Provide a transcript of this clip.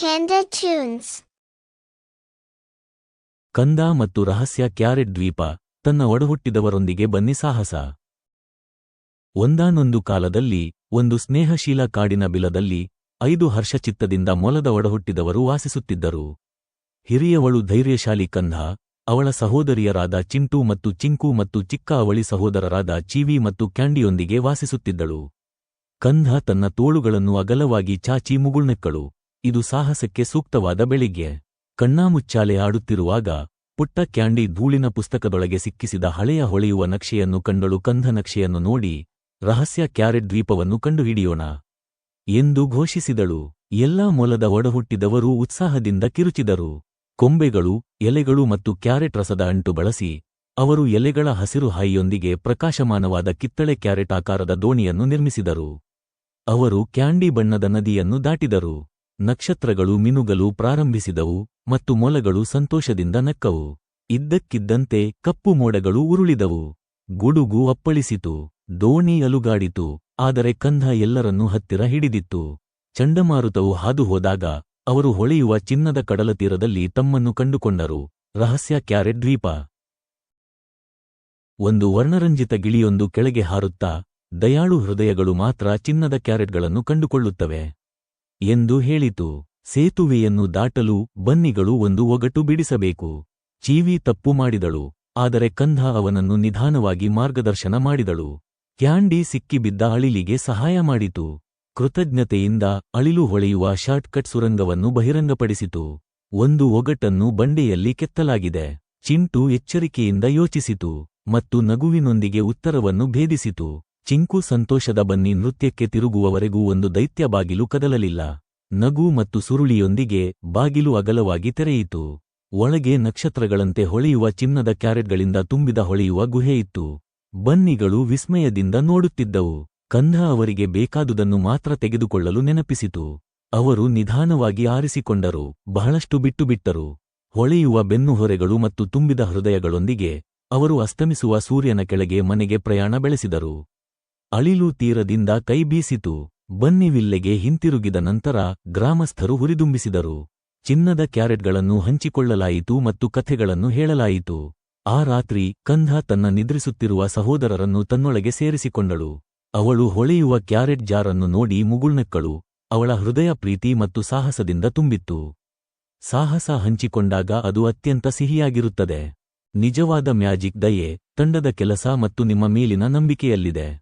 Panda Tunes. ಕಂದ ಮತ್ತು ರಹಸ್ಯ ಕ್ಯಾರೆಟ್ ದ್ವೀಪ, ತನ್ನ ಒಡಹುಟ್ಟಿದವರೊಂದಿಗೆ ಬನ್ನಿ ಸಾಹಸ. ಒಂದಾನೊಂದು ಕಾಲದಲ್ಲಿ, ಒಂದು ಸ್ನೇಹಶೀಲ ಕಾಡಿನ ಬಿಲದಲ್ಲಿ, ಐದು ಹರ್ಷಚಿತ್ತದಿಂದ ಮೊಲದ ಒಡಹುಟ್ಟಿದವರು ವಾಸಿಸುತ್ತಿದ್ದರು. ಹಿರಿಯವಳು ಧೈರ್ಯಶಾಲಿ ಕಂಧ ಅವಳ ಸಹೋದರಿಯರಾದ ಚಿಂಟು ಮತ್ತು ಚಿಂಕು ಮತ್ತು ಚಿಕ್ಕ ಅವಳಿ ಸಹೋದರರಾದ ಚೀವಿ ಮತ್ತು ಕ್ಯಾಂಡಿಯೊಂದಿಗೆ ವಾಸಿಸುತ್ತಿದ್ದಳು. ಕಂಧ ತನ್ನ ತೋಳುಗಳನ್ನು ಅಗಲವಾಗಿ ಚಾಚಿ ಮುಗುಳ್ನೆಕ್ಕಳು. ಇದು ಸಾಹಸಕ್ಕೆ ಸೂಕ್ತವಾದ ಬೆಳಿಗ್ಗೆ. ಕಣ್ಣಾಮುಚ್ಚಾಲೆ ಆಡುತ್ತಿರುವಾಗ ಪುಟ್ಟ ಕ್ಯಾಂಡಿ ಧೂಳಿನ ಪುಸ್ತಕದೊಳಗೆ ಸಿಕ್ಕಿಸಿದ ಹಳೆಯ ಹೊಳೆಯುವ ನಕ್ಷೆಯನ್ನು ಕಂಡಳು ಕಂಧ ನಕ್ಷೆಯನ್ನು ನೋಡಿ ರಹಸ್ಯ ಕ್ಯಾರೆಟ್ ದ್ವೀಪವನ್ನು ಕಂಡುಹಿಡಿಯೋಣ. ಎಂದು ಘೋಷಿಸಿದಳು. ಎಲ್ಲಾ ಮೊಲದ ಒಡಹುಟ್ಟಿದವರೂ ಉತ್ಸಾಹದಿಂದ ಕಿರುಚಿದರು. ಕೊಂಬೆಗಳು, ಎಲೆಗಳು ಮತ್ತು ಕ್ಯಾರೆಟ್ ರಸದ ಅಂಟು ಬಳಸಿ ಅವರು ಎಲೆಗಳ ಹಸಿರು ಹಾಯಿಯೊಂದಿಗೆ ಪ್ರಕಾಶಮಾನವಾದ ಕಿತ್ತಳೆ ಕ್ಯಾರೆಟ್ ಆಕಾರದ ದೋಣಿಯನ್ನು ನಿರ್ಮಿಸಿದರು. ಅವರು ಕ್ಯಾಂಡಿ ಬಣ್ಣದ ನದಿಯನ್ನು ದಾಟಿದರು. ನಕ್ಷತ್ರಗಳು ಮಿನುಗಲು ಪ್ರಾರಂಭಿಸಿದವು ಮತ್ತು ಮೊಲಗಳು ಸಂತೋಷದಿಂದ ನಕ್ಕವು. ಇದ್ದಕ್ಕಿದ್ದಂತೆ ಕಪ್ಪು ಮೋಡಗಳು ಉರುಳಿದವು. ಗುಡುಗು ಅಪ್ಪಳಿಸಿತು. ದೋಣಿ ಅಲುಗಾಡಿತು. ಆದರೆ ಕಂಧ ಎಲ್ಲರನ್ನೂ ಹತ್ತಿರ ಹಿಡಿದಿತ್ತು. ಚಂಡಮಾರುತವು ಹಾದುಹೋದಾಗ ಅವರು ಹೊಳೆಯುವ ಚಿನ್ನದ ಕಡಲತೀರದಲ್ಲಿ ತಮ್ಮನ್ನು ಕಂಡುಕೊಂಡರು. ರಹಸ್ಯ ಕ್ಯಾರೆಟ್ ದ್ವೀಪ. ಒಂದು ವರ್ಣರಂಜಿತ ಗಿಳಿಯೊಂದು ಕೆಳಗೆ ಹಾರುತ್ತಾ ದಯಾಳು ಹೃದಯಗಳು ಮಾತ್ರ ಚಿನ್ನದ ಕ್ಯಾರೆಟ್ಗಳನ್ನು ಕಂಡುಕೊಳ್ಳುತ್ತವೆ. ಎಂದು ಹೇಳಿತು. ಸೇತುವೆಯನ್ನು ದಾಟಲು ಬನ್ನಿಗಳು ಒಂದು ಒಗಟು ಬಿಡಿಸಬೇಕು. ಚೀವಿ ತಪ್ಪು ಮಾಡಿದಳು. ಆದರೆ ಕಂಧ ಅವನನ್ನು ನಿಧಾನವಾಗಿ ಮಾರ್ಗದರ್ಶನ ಮಾಡಿದಳು. ಕ್ಯಾಂಡಿ ಸಿಕ್ಕಿಬಿದ್ದ ಅಳಿಲಿಗೆ ಸಹಾಯ ಮಾಡಿತು. ಕೃತಜ್ಞತೆಯಿಂದ ಅಳಿಲು ಹೊಳೆಯುವ ಶಾರ್ಟ್ಕಟ್ ಸುರಂಗವನ್ನು ಬಹಿರಂಗಪಡಿಸಿತು. ಒಂದು ಒಗಟನ್ನು ಬಂಡೆಯಲ್ಲಿ ಕೆತ್ತಲಾಗಿದೆ. ಚಿಂಟು ಎಚ್ಚರಿಕೆಯಿಂದ ಯೋಚಿಸಿತು ಮತ್ತು ನಗುವಿನೊಂದಿಗೆ ಉತ್ತರವನ್ನು ಭೇದಿಸಿತು. ಚಿಂಕು ಸಂತೋಷದ ಬನ್ನಿ ನೃತ್ಯಕ್ಕೆ ತಿರುಗುವವರೆಗೂ ಒಂದು ದೈತ್ಯ ಬಾಗಿಲು ಕದಲಲಿಲ್ಲ. ನಗು ಮತ್ತು ಸುರುಳಿಯೊಂದಿಗೆ ಬಾಗಿಲು ಅಗಲವಾಗಿ ತೆರೆಯಿತು. ಒಳಗೆ ನಕ್ಷತ್ರಗಳಂತೆ ಹೊಳೆಯುವ ಚಿನ್ನದ ಕ್ಯಾರೆಟ್ಗಳಿಂದ ತುಂಬಿದ ಹೊಳೆಯುವ ಗುಹೆಯಿತ್ತು. ಬನ್ನಿಗಳು ವಿಸ್ಮಯದಿಂದ ನೋಡುತ್ತಿದ್ದವು. ಕಂಧ ಅವರಿಗೆ ಬೇಕಾದುದನ್ನು ಮಾತ್ರ ತೆಗೆದುಕೊಳ್ಳಲು ನೆನಪಿಸಿತು. ಅವರು ನಿಧಾನವಾಗಿ ಆರಿಸಿಕೊಂಡರು. ಬಹಳಷ್ಟು ಬಿಟ್ಟುಬಿಟ್ಟರು. ಹೊಳೆಯುವ ಬೆನ್ನುಹೊರೆಗಳು ಮತ್ತು ತುಂಬಿದ ಹೃದಯಗಳೊಂದಿಗೆ ಅವರು ಅಸ್ತಮಿಸುವ ಸೂರ್ಯನ ಕೆಳಗೆ ಮನೆಗೆ ಪ್ರಯಾಣ ಬೆಳೆಸಿದರು. ಅಳಿಲು ತೀರದಿಂದ ಕೈಬೀಸಿತು. ಬನ್ನಿವಿಲ್ಲೆಗೆ ಹಿಂತಿರುಗಿದ ನಂತರ ಗ್ರಾಮಸ್ಥರು ಹುರಿದುಂಬಿಸಿದರು. ಚಿನ್ನದ ಕ್ಯಾರೆಟ್ಗಳನ್ನು ಹಂಚಿಕೊಳ್ಳಲಾಯಿತು ಮತ್ತು ಕಥೆಗಳನ್ನು ಹೇಳಲಾಯಿತು. ಆ ರಾತ್ರಿ ಕಂಧ ತನ್ನ ನಿದ್ರಿಸುತ್ತಿರುವ ಸಹೋದರರನ್ನು ತನ್ನೊಳಗೆ ಸೇರಿಸಿಕೊಂಡಳು. ಅವಳು ಹೊಳೆಯುವ ಕ್ಯಾರೆಟ್ ಜಾರನ್ನು ನೋಡಿ ಮುಗುಳ್ನಕ್ಕಳು. ಅವಳ ಹೃದಯ ಪ್ರೀತಿ ಮತ್ತು ಸಾಹಸದಿಂದ ತುಂಬಿತ್ತು. ಸಾಹಸ ಹಂಚಿಕೊಂಡಾಗ ಅದು ಅತ್ಯಂತ ಸಿಹಿಯಾಗಿರುತ್ತದೆ. ನಿಜವಾದ ಮ್ಯಾಜಿಕ್ ದಯೆ, ತಂಡದ ಕೆಲಸ ಮತ್ತು ನಿಮ್ಮ ಮೇಲಿನ ನಂಬಿಕೆಯಲ್ಲಿದೆ.